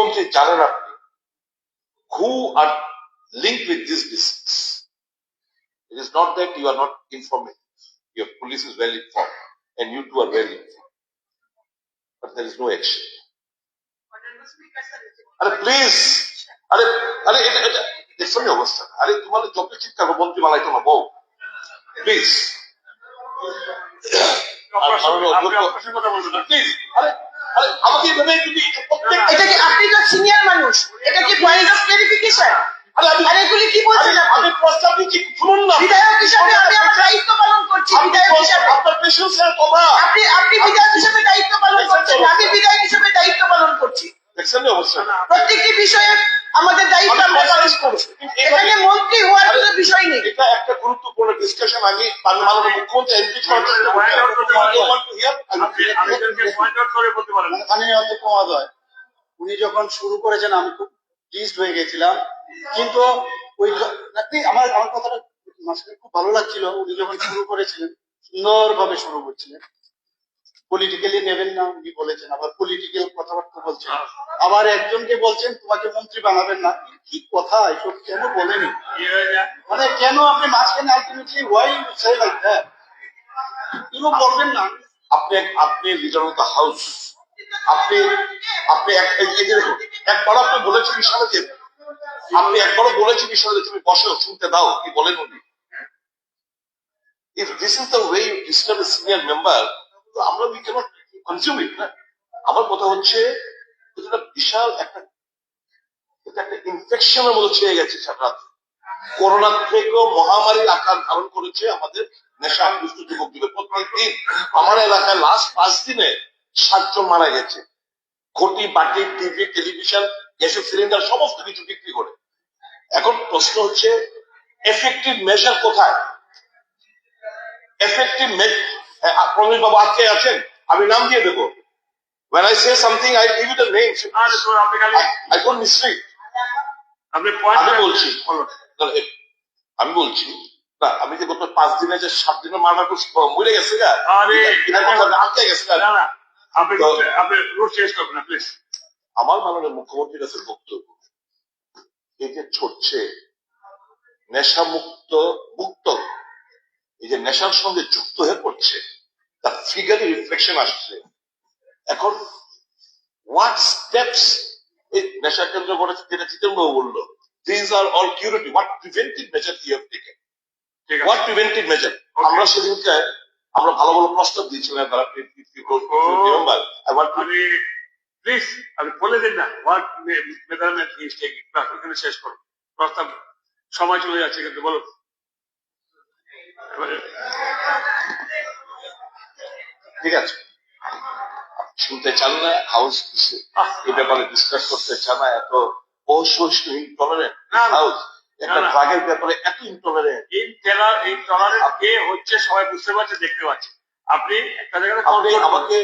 মুখ্যমন্ত্রী জানেন আপনি who are link with this business it is not that you are not informed your police is well inform and you two are well informed. But there is no action. আরে please আরে আরে এটা এটা দেখছ নি অবস্থা? আরে, তোমার যত চিন্তা করো মন্ত্রী বানাইতো না, বউ। প্লিজ প্লিজ আরে আরে আমাকে এভাবে এটা কি আপনি তো সিনিয়র মানুষ। এটা কি পয়েন্ট অফ ক্লারিফিকেশন আর এগুলি কি বলছেন আপনি? প্রস্তাব দিচ্ছি শুনুন না। বিধায়ক হিসাবে আমি আমার দায়িত্ব পালন করছি বিধায়ক হিসাবে। আপনার পেশেন্সের কথা আপনি আপনি বিধায়ক হিসেবে দায়িত্ব পালন করছেন আমি বিধায়ক হিসেবে দায়িত্ব পালন করছি। দেখছেন না অবস্থা প্রত্যেকটি বিষয়ে আমাদের দায়িত্ব আমি আমরা। এখানে মন্ত্রী হওয়ার কোনো বিষয় নেই। এটা একটা গুরুত্বপূর্ণ ডিসকাশন আমি মাননীয় মুখ্যমন্ত্রী এমপি করার মহোদয় উনি যখন শুরু করেছেন আমি খুব প্লিজড হয়ে গেছিলাম। কিন্তু ওই আমার আমার কথাটা খুব ভালো লাগছিল। উনি যখন শুরু করেছিলেন সুন্দরভাবে শুরু করছিলেন। পলিটিক্যালি নেবেন না উনি বলেছেন আবার পলিটিক্যাল কথাবার্তা বলছেন। আবার একজনকে বলছেন তোমাকে মন্ত্রী বানাবেন না। কি কথা এসব কেন বলেনি? মানে কেন আপনি মাঝখানে ultimately why say like that কেন বলবেন না? আপনি আপনি লিডার অফ দ্য হাউস আপনি আপনি এক- এই যে দেখুন একবার আপনি বলেছেন ইশারাতে আপনি একবারও বলেছেন ইশারাতে তুমি বসো শুনতে দাও কি বলেন উনি। If this is the way you disturb senior member আমরা আমার কথা হচ্ছে বিশাল একটা একটা ইনফেকশনের মতো ছেয়ে গেছে সারা রাত। করোনা থেকেও মহামারীর আকার ধারণ করেছে আমাদের নেশা আকৃষ্ট যুবক যুবক। প্রত্যেকদিন আমার এলাকায় লাস্ট পাঁচ দিনে সাতজন মারা গেছে। ঘটি, বাটি, টিভি, টেলিভিশন, গ্যাসের সিলিন্ডার, সমস্ত কিছু বিক্রি করে। এখন প্রশ্ন হচ্ছে এফেক্টিভ মেজার কোথায়? এফেক্টিভ প্রবীণ বাবু আজকে আছেন? আমি নাম দিয়ে দেবো। When I say something, I give you the খালি I, I don't mislead. আপনি পয়েন্ট বলছি আমি বলছি না আমি যে গত পাঁচ দিনে যে সাত দিনে মার্ডার করছি মরে গেছে গা আটকে গেছে গা। না না আপনি আপনি রুট চেঞ্জ করবেন না প্লিজ আমার মাননীয় মুখ্যমন্ত্রীর কাছে বক্তব্য এই যে ছড়ছে নেশা মুক্ত মুক্ত এই যে নেশার সঙ্গে যুক্ত হয়ে পড়ছে তার ফিগারি রিফ্লেকশন আসছে। এখন হোয়াট স্টেপস এই নেশা কেন্দ্র করেছে যেটা চিতনবাবু বলল these are all security what preventive measure you have taken what preventive measure আমরা সেদিনকে আমরা ভালো ভালো প্রস্তাব দিয়েছিলাম তারা আই ওয়ান্ট আমি প্লিজ আপনি বলে দিন না হোয়াট মেজারমেন্ট ইজ টেকিং ওখানে শেষ করুন প্রস্তাব সময় চলে যাচ্ছে কিন্তু বলুন এবারে ঠিক আছে। শুনতে চান না হাউস এই ব্যাপারে ডিসকাস করতে চান না এত অসহিষ্ণু ইনটলারেন্ট। হাউস একটা। ড্রাগের ব্যাপারে এত ইনটলারেন্ট এই টেলার এই টলারেন্স কে হচ্ছে সবাই বুঝতে পারছে দেখতে পাচ্ছে। আপনি একটা জায়গায়। আমাকে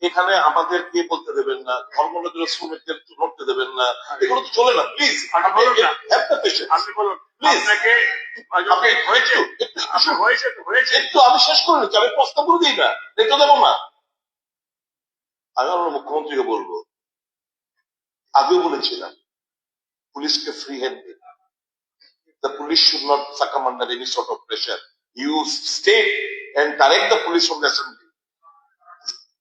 এখানে। আমাদের কে বলতে দেবেন না? ধর্মনগর শ্রমিকদের লড়তে দেবেন না। এগুলো তো চলে না প্লিজ একটু- আমি শেষ করে নিচ্ছি আমি প্রস্তাব করে দিই না। এটা দেবো না। আমি আমার মুখ্যমন্ত্রীকে বলব। আগেও বলেছিলাম পুলিশকে ফ্রি হ্যান্ড দিন। Should not succumb under any sort of pressure. You state and direct the police from the assembly.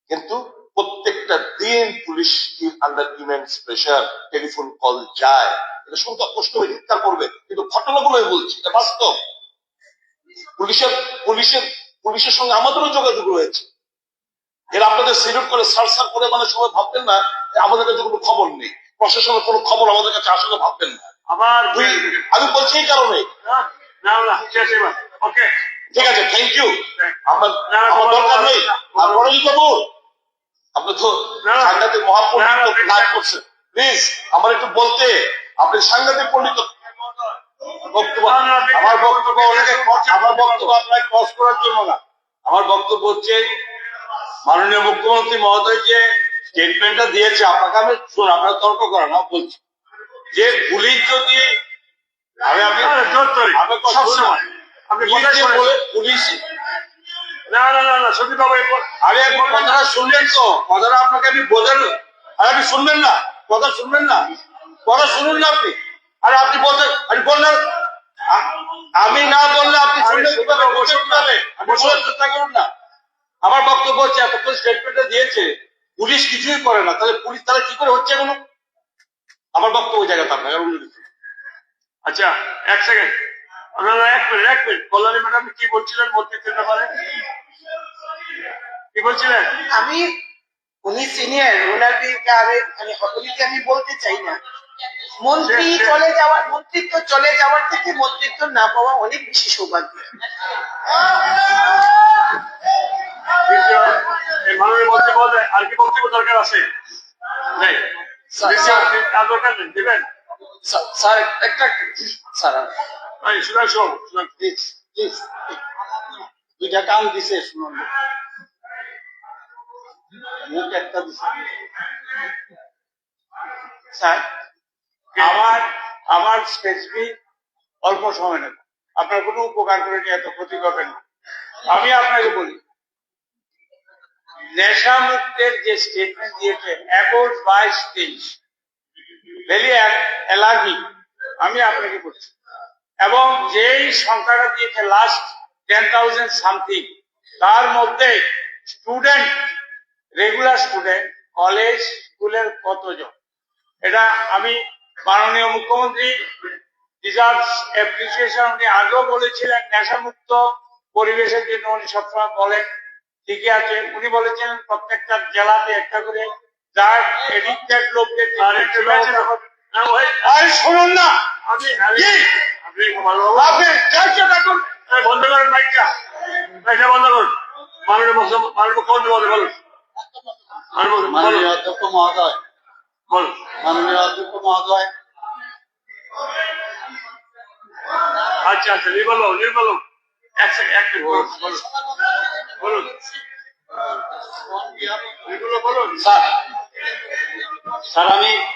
কিন্তু প্রত্যেকটা দিন police under immense pressure telephone call যায়। এটা শুনতে কষ্ট হয়ে চিৎকার করবে কিন্তু ঘটনাগুলো বলছি এটা বাস্তব। পুলিশের পুলিশের পুলিশের সঙ্গে আমাদেরও যোগাযোগ রয়েছে। এরা আপনাদের সিলিউট করে সার সার করে মানে সবাই ভাববেন না আমাদের কাছে কোনো খবর নেই। প্রশাসনের কোনো খবর আমাদের কাছে আসলে ভাববেন না। আবার আমি বলছি এই কারণে। ঠিক আছে থ্যাংক ইউ আমার দরকার নেই। আর। রণজিৎ বাবু আপনি তো। সাংঘাতিক মহাপণ্ডিত না। করছেন প্লিজ আমার একটু বলতে আপনি সাংঘাতিক পণ্ডিত আমার বক্তব্য আমার বক্তব্য আপনাকে ক্রস করার জন্য না আমার বক্তব্য হচ্ছে মাননীয় মুখ্যমন্ত্রী মহোদয় যে স্টেটমেন্টটা দিয়েছে আপনাকে আমি শুনুন আপনার তর্ক করেন না বলছি যে পুলিশ যদি আমি আপনি করে। সবসময়। পুলিশ কথাই যে শোনেন। বলে পুলিশ না না না না সত্যি বাবা আরে আপনি কথাটা শুনলেন তো। কথাটা আপনাকে আমি বোঝানো আর আপনি শুনবেন না? কথা শুনবেন না? কথা শুনুন না আপনি। আর আপনি বলতে বললেন আমি না বললে আপনি শুনলেন কীভাবে? বসে কীভাবে? আপনি বলার চেষ্টা করুন না। আমার বক্তব্য হচ্ছে এতক্ষণ স্টেটমেন্টটা দিয়েছে পুলিশ কিছুই করে না। তাহলে পুলিশ তাহলে কি করে হচ্ছে এখনও আমার বক্তব্য জায়গাতে আপনাকে আচ্ছা এক সেকেন্ড আপনারা এক মিনিট এক মিনিট। কল্যাণী ম্যাডাম কি বলছিলেন মন্ত্রিত্বের ব্যাপারে কি বলছিলেন? আমি উনি সিনিয়র ওনার দিকে আমি মানে উনিকে আমি বলতে চাই না। মন্ত্রী চলে যাওয়ার মন্ত্রিত্ব চলে যাওয়ার থেকে মন্ত্রিত্ব না পাওয়া অনেক বেশি সৌভাগ্য। মাননীয় মন্ত্রী মহোদয় আর কি বক্তব্য দরকার আছে? আর দরকার নেই দেবেন? স্যার একটা sir Sudhanshu Babu Sudhanshu please please দুইটা কান দিছে শুনুন। মুখ একটা দিছে। স্যার আমার আমার স্পেসিফিক অল্প সময় নেব। আপনার কোনো উপকার করে নিয়ে এত ক্ষতি করবেন না। আমি আপনাকে বলি নেশা মুক্তের যে স্টেটমেন্ট দিয়েছে একুশ বাইশ তেইশ ভেরি অ্যালার্মিং আমি আপনাকে বলছি। এবং যেই সংখ্যাটা দিয়েছে লাস্ট টেন থাউজেন্ড সামথিং তার মধ্যে স্টুডেন্ট রেগুলার স্টুডেন্ট কলেজ স্কুলের কতজন এটা আমি মাননীয় মুখ্যমন্ত্রী ডিজার্ভস অ্যাপ্রিসিয়েশন উনি আগেও বলেছিলেন নেশামুক্ত পরিবেশের জন্য উনি সবসময় বলেন ঠিকই আছে উনি বলেছেন প্রত্যেকটা জেলাতে একটা করে যার এডিক্টেড লোকদের শুনুন না আমি? আপনি চারশো টাকা বন্ধ করেন বাইকটা বাইকটা বন্ধ করুন। মাননীয় মুখ্যমন্ত্রী বলে বলুন মাননীয় মুখ্য- মাননীয় বলুন অধ্যক্ষ মহোদয়। বলুন। মাননীয় অধ্যক্ষ মহোদয়। আচ্ছা আচ্ছা নির্মল বাবু নির্মল বাবু। এক সেকেন্ড বলুন বলুন। স্যার স্যার আমি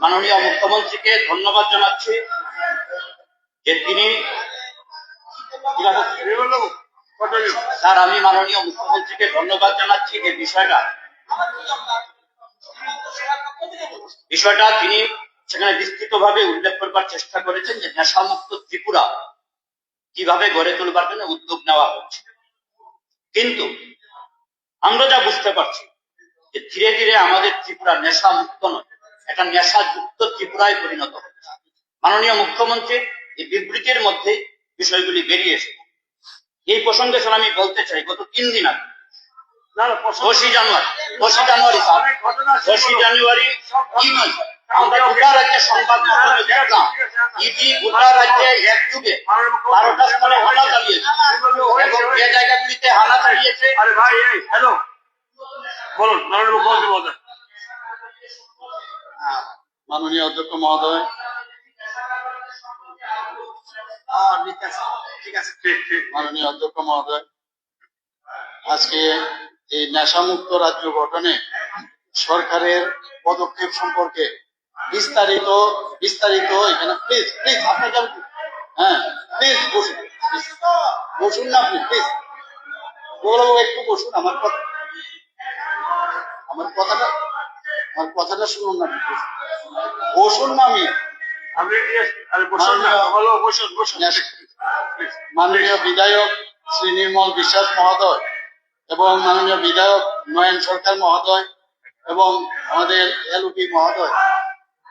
মাননীয় মুখ্যমন্ত্রীকে ধন্যবাদ জানাচ্ছি। যে তিনি স্যার, আমি মাননীয় মুখ্যমন্ত্রীকে ধন্যবাদ জানাচ্ছি যে বিষয়টা বিষয়টা তিনি সেখানে উল্লেখ করবার চেষ্টা করেছেন যে নেশামুক্ত ত্রিপুরা কীভাবে গড়ে তোলবার জন্য উদ্যোগ নেওয়া হচ্ছে। কিন্তু আমরা যা বুঝতে পারছি যে ধীরে ধীরে আমাদের ত্রিপুরা নেশা মুক্ত নয়, একটা নেশাযুক্ত ত্রিপুরায় পরিণত হচ্ছে। মাননীয় মুখ্যমন্ত্রীর এই বিবৃতির মধ্যে বিষয়গুলি বেরিয়ে এসেছে এই প্রসঙ্গে স্যার আমি বলতে চাই গত তিন দিন আগে না না প্রশ্ন দশই জানুয়ারি দশই জানুয়ারি স্যার অনেক ঘটনা আছে। দশই জানুয়ারি ইডি আমরা গোটা রাজ্যে সংবাদ মাধ্যমে দেখলাম ইডি গোটা রাজ্যে এক যুগে বারোটা স্থানে হানা চালিয়েছে এবং যে জায়গাগুলিতে হানা চালিয়েছে আরে ভাই হ্যালো বলুন মাননীয় মাননীয় অধ্যক্ষ মহোদয় মাননীয় অধ্যক্ষ মহোদয়, আজকে এই নেশামুক্ত রাজ্য গঠনে সরকারের পদক্ষেপ সম্পর্কে বিস্তারিত বিস্তারিত এখানে প্লিজ প্লিজ আপনাকে হ্যাঁ প্লিজ বসুন। বসুন না আপনি প্লিজ একটু বসুন, আমার কথা আমার কথাটা আমার কথাটা শুনুন না। বসুন না আমি মাননীয়- বিধায়ক শ্রী নির্মল বিশ্বাস মহোদয় এবং মাননীয় বিধায়ক নয়ন সরকার মহোদয় এবং আমাদের এলউপি মহোদয়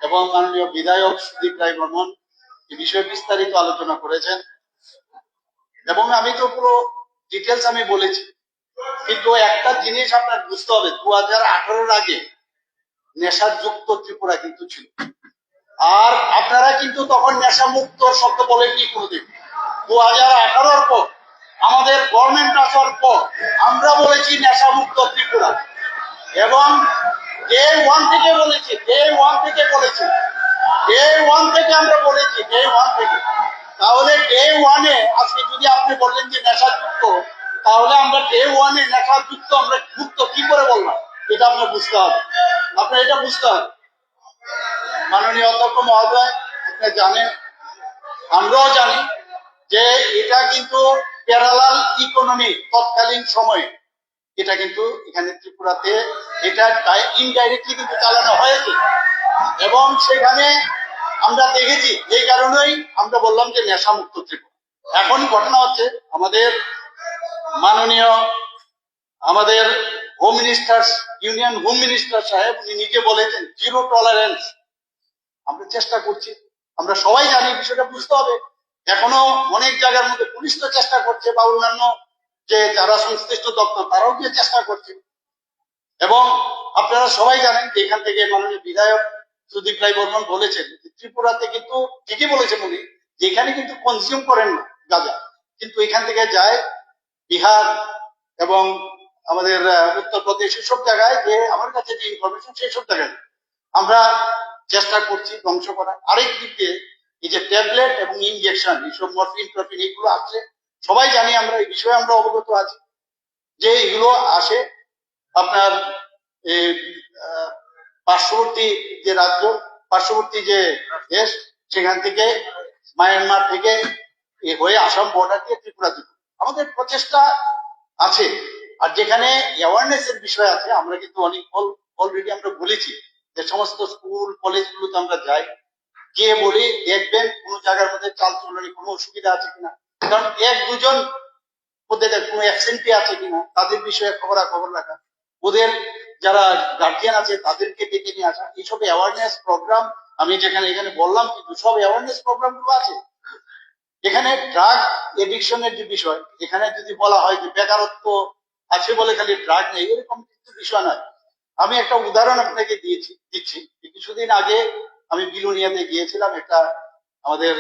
এবং মাননীয় বিধায়ক সুদীপ রায় বর্মন এই বিষয়ে বিস্তারিত আলোচনা করেছেন। এবং আমি তো পুরো ডিটেলস আমি বলেছি। কিন্তু একটা জিনিস আপনার বুঝতে হবে দু হাজার আঠারোর আগে নেশাযুক্ত ত্রিপুরা কিন্তু ছিল। আর আপনারা কিন্তু তখন নেশা মুক্ত শব্দ বলেননি কোনোদিন। দু হাজার আঠারোর পর, আমাদের গভর্নমেন্ট আসার পর, আমরা বলেছি নেশা মুক্ত ত্রিপুরা। এবং ডে ওয়ান থেকে বলেছি ডে ওয়ান থেকে বলেছি। ডে ওয়ান থেকে আমরা বলেছি ডে ওয়ান থেকে। তাহলে ডে ওয়ানে আজকে যদি আপনি বললেন যে নেশাযুক্ত, তাহলে আমরা ডে ওয়ানে নেশাযুক্ত, আমরা মুক্ত কি করে বললাম? এটা আপনার বুঝতে হবে। আপনার এটা বুঝতে হবে। মাননীয় অধ্যক্ষ মহোদয়, আপনি জানেন, আমরাও জানি যে এটা কিন্তু প্যারালাল ইকোনমি তৎকালীন সময়ে। এটা কিন্তু এখানে ত্রিপুরাতে, এটা ইনডাইরেক্টলি কিন্তু চালানো হয়েছে এবং সেখানে আমরা দেখেছি, এই কারণেই আমরা বললাম যে নেশামুক্ত ত্রিপুরা। এখন ঘটনা হচ্ছে, আমাদের মাননীয়, আমাদের home minister union home minister সাহেব, উনি নিজে বলেছেন জিরো টলারেন্স আমরা চেষ্টা করছি। আমরা সবাই জানি, বিষয়টা বুঝতে হবে। এখনও অনেক জায়গার মধ্যে পুলিশ তো চেষ্টা করছে বা অন্যান্য যে যারা সংশ্লিষ্ট দপ্তর, তারাও গিয়ে চেষ্টা করছে। এবং আপনারা সবাই জানেন যে এখান থেকে মাননীয় বিধায়ক সুদীপ রায় বর্মন বলেছেন ত্রিপুরাতে কিন্তু, ঠিকই বলেছেন উনি, যে এখানে কিন্তু কনজিউম করেন না গাঁজা। কিন্তু এখান থেকে যায় বিহার এবং আমাদের উত্তরপ্রদেশ এসব জায়গায় যে আমার কাছে যে ইনফরমেশন সেই সব জায়গায়। আমরা চেষ্টা করছি ধ্বংস করার। আরেক দিক এই যে ট্যাবলেট এবং ইনজেকশন এইসব মরফিন, টরফিন এগুলো আছে। সবাই জানি আমরা, এই বিষয়ে আমরা অবগত আছি যে এগুলো আসে আপনার পার্শ্ববর্তী যে রাজ্য, পার্শ্ববর্তী যে দেশ, সেখান থেকে, মায়ানমার থেকে হয়ে আসাম বর্ডার দিয়ে ত্রিপুরা দিকে। আমাদের প্রচেষ্টা আছে। আর যেখানে অ্যাওয়ারনেস এর বিষয় আছে, আমরা কিন্তু অনেক অলরেডি আমরা বলেছি। যে সমস্ত স্কুল, কলেজগুলোতে আমরা যাই, গিয়ে বলি, দেখবেন কোন জায়গার মধ্যে চাল চলনে কোনো অসুবিধা আছে কিনা? কারণ এক, দুজন ওদের কোনো অ্যাবসেন্টি আছে কিনা, তাদের বিষয়ে খবরা খবর রাখা ওদের যারা গার্জিয়ান আছে, তাদেরকে ডেকে নিয়ে আসা। এইসব অ্যাওয়ারনেস প্রোগ্রাম আমি যেখানে এখানে বললাম, কিন্তু সব অ্যাওয়ারনেস প্রোগ্রামগুলো আছে। এখানে ড্রাগ এডিকশনের যে বিষয়, এখানে যদি বলা হয় যে বেকারত্ব আছে বলে খালি ড্রাগ নেই, এরকম কিন্তু বিষয় নয়। আমি একটা উদাহরণ আপনাকে দিয়েছি দিচ্ছি। কিছুদিন আগে আমি বিলুনিয়াতে গিয়েছিলাম একটা আমাদের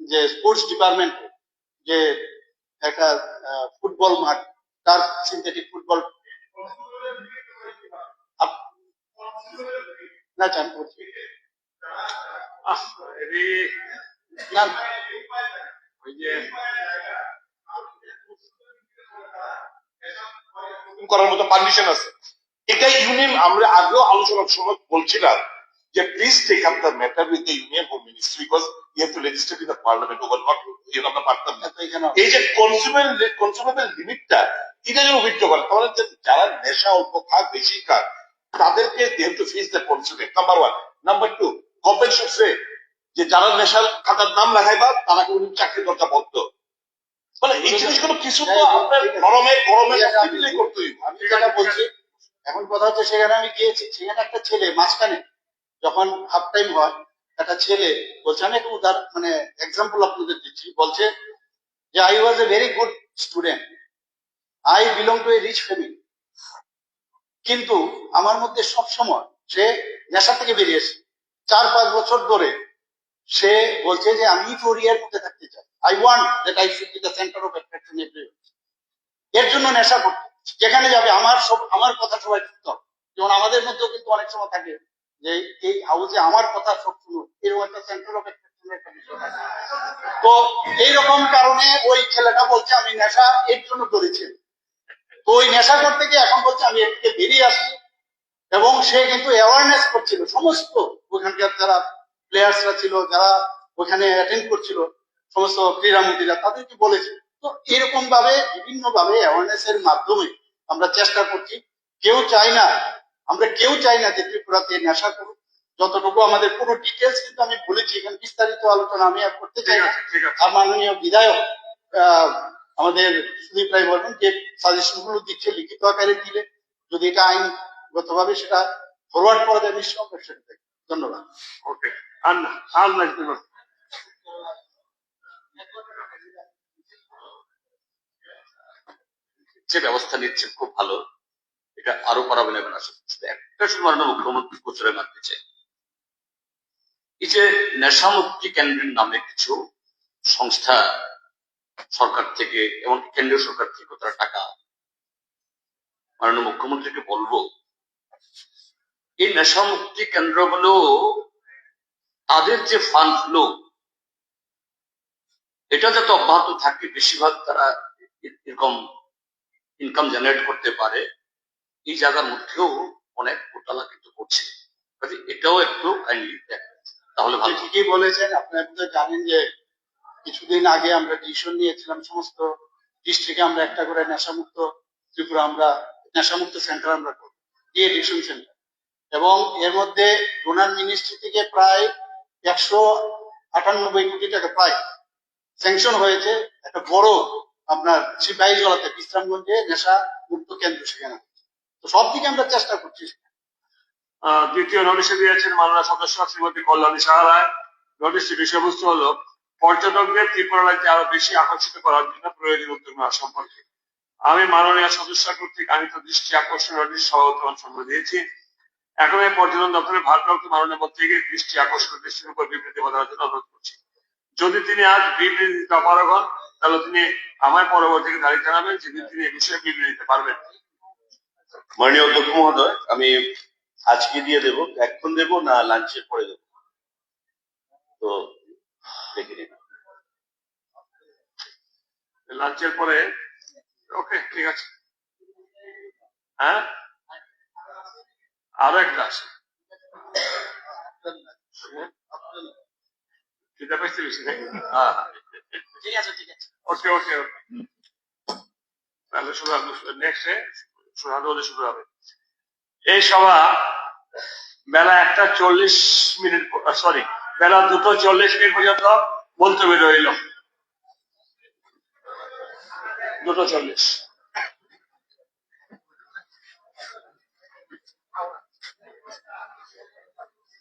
যে স্পোর্টস ডিপার্টমেন্ট যে একটা ফুটবল মাঠ তার সিনথেটিক ফুটবল না চান করছি। করার মতো পারমিশন আছে। এটা ইউনিয়ন আমরা আগেও আলোচনার সময় বলছিলাম যে please take up the matter with the union home ministry because you have to register in the parliament over not you আমরা পারতাম না। এই যে কনজিউমার কনজিউমেবল লিমিটটা এটা যেন উইথ করে। তাহলে যে যারা নেশা অল্প খাক বেশি খাক তাদেরকে they to face the consequence number one number two government should say যে যারা নেশার খাতার নাম লেখাইবা তারা কিন্তু চাকরি দরজা বন্ধ। মানে এই জিনিসগুলো কিছু তো আপনার নরমে গরমে সব মিলে করতে হইব। আমি যেটা বলছি এখন কথা হচ্ছে সেখানে আমি গিয়েছি, সেখানে একটা ছেলে, মাঝখানে যখন হাফ টাইম হয়, একটা ছেলে বলছে, আমি একটা উদাহরণ মানে এক্সাম্পল আপনাদের দিচ্ছি। বলছে যে I was a very good student I belong to a rich family কিন্তু আমার মধ্যে সব সময় সে নেশা থেকে বেরিয়েছে চার, পাঁচ বছর ধরে সে বলছে যে, আমি ফোরিয়ার মধ্যে থাকতে চাই। I want that I should be the centre of attraction এর জন্য নেশা করতে যেখানে যাবে, আমার সব, আমার কথা সবাই শুনতে। হবে যেমন আমাদের মধ্যেও কিন্তু অনেক সময় থাকে যে এই হাউসে আমার কথা সব শুনো, এরকম একটা সেন্টার অফ। তো এইরকম কারণে ওই ছেলেটা বলছে, আমি নেশা এর জন্য করেছি। তো ওই নেশা করতে গিয়ে এখন বলছে, আমি এর থেকে বেরিয়ে আসি এবং সে কিন্তু অ্যাওয়ারনেস করছিল, সমস্ত ওখানকার যারা প্লেয়ার্সরা ছিল, যারা ওখানে অ্যাটেন্ড করছিল, সমস্ত ক্রীড়ামন্ত্রীরা, তাদেরকে বলেছে। তো এরকম ভাবে বিভিন্ন ভাবে অ্যাওয়ারনেস এর মাধ্যমে আমরা চেষ্টা করছি। কেউ চাই না আমরা কেউ চাই না যে ত্রিপুরাতে নেশা করুক। যতটুকু আমাদের পুরো ডিটেলস কিন্তু আমি বলেছি এখানে বিস্তারিত আলোচনা আমি আর করতে চাই না। আর মাননীয় বিধায়ক আমাদের সুদীপ রায় বলবেন যে সাজেশনগুলো দিচ্ছে লিখিত আকারে দিলে যদি এটা আইনগত ভাবে সেটা ফরওয়ার্ড করা যায় আমরা সেটা। ধন্যবাদ। ওকে আর না আর লাগবে না যে ব্যবস্থা নিচ্ছেন খুব ভালো এটা আরও আশা করছি। একটা মাননীয় মুখ্যমন্ত্রী গোচরে মানতে চাই এই যে নেশামুক্তি কেন্দ্রের নামে কিছু সংস্থা সরকার থেকে, এবং কেন্দ্রীয় সরকার থেকে তারা টাকা মাননীয় মুখ্যমন্ত্রীকে বলব, এই নেশামুক্তি কেন্দ্রগুলো তাদের যে ফান্ড ফ্লো এটা যাতে অব্যাহত থাকে, বেশিরভাগ তারা এরকম ইনকাম জেনারেট করতে পারে এই জায়গার মধ্যেও অনেক ঘোটালা কিন্তু করছে। এটাও একটু কাইন্ডলি তাহলে ভালো ঠিকই বলেছেন আপনারা বোধহয় জানেন যে কিছুদিন আগে আমরা ডিসিশন নিয়েছিলাম সমস্ত ডিস্ট্রিক্টে আমরা একটা করে নেশামুক্ত ত্রিপুরা আমরা নেশামুক্ত সেন্টার আমরা করব ডি এডিকশন সেন্টার এবং এর মধ্যে ডোনার মিনিস্ট্রি থেকে প্রায় একশো আটানব্বই কোটি টাকা প্রায় স্যাংশন হয়েছে একটা বড় আপনার সিপাহী জলাতে বিশ্রামগঞ্জে নেশা মুক্ত কেন্দ্র সেখানে। তো সব দিকে আমরা চেষ্টা করছি দ্বিতীয় নোটিশে দিয়েছেন মাননীয় সদস্য শ্রীমতী কল্যাণী সাহা রায় নোটিশটি বিষয়বস্তু হলো, পর্যটকদের ত্রিপুরা রাজ্যে আরও বেশি আকর্ষিত করার জন্য প্রয়োজন উদ্যোগ নেওয়া সম্পর্কে। আমি মাননীয় সদস্য কর্তৃক আনিত দৃষ্টি আকর্ষণ নোটিশ সভাপতি অংশগ্রহণ দিয়েছি। এখন এই পর্যটন দপ্তরের ভারপ্রাপ্ত মাননীয় মন্ত্রীকে দৃষ্টি আকর্ষণ দৃষ্টির উপর বিবৃতি প্রদানের জন্য অনুরোধ করছি। যদি তিনি আজ বিবৃতি দিতে অপারগ হন তাহলে তিনি আমায় পরবর্তীতে তারিখ জানাবেন যেদিন তিনি এই বিষয়ে বিবৃতি দিতে পারবেন। মাননীয় অধ্যক্ষ মহোদয়, আমি আজকে দিয়ে দেবো, এখন দেবো না লাঞ্চের পরে দেবো? তো দেখে নিন। লাঞ্চের পরে? ওকে, ঠিক আছে। হ্যাঁ? আরও একটা আছে। খিদে পাইছে বেশি নাকি ঠিক আছে ঠিক আছে ওকে ওকে তাহলে শুরু হবে নেক্সট শুরু হলে শুরু হবে। এই সভা বেলা একটা চল্লিশ মিনিট সরি বেলা দুটো চল্লিশ মিনিট পর্যন্ত মুলতবি রইল দুটো চল্লিশ।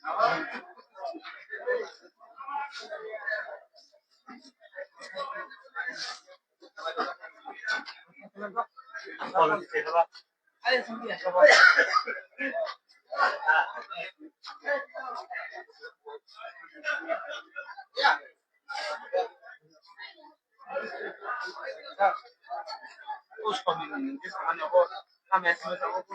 os combinamentos Uş kombinanın biz hani o tam esmer tavuk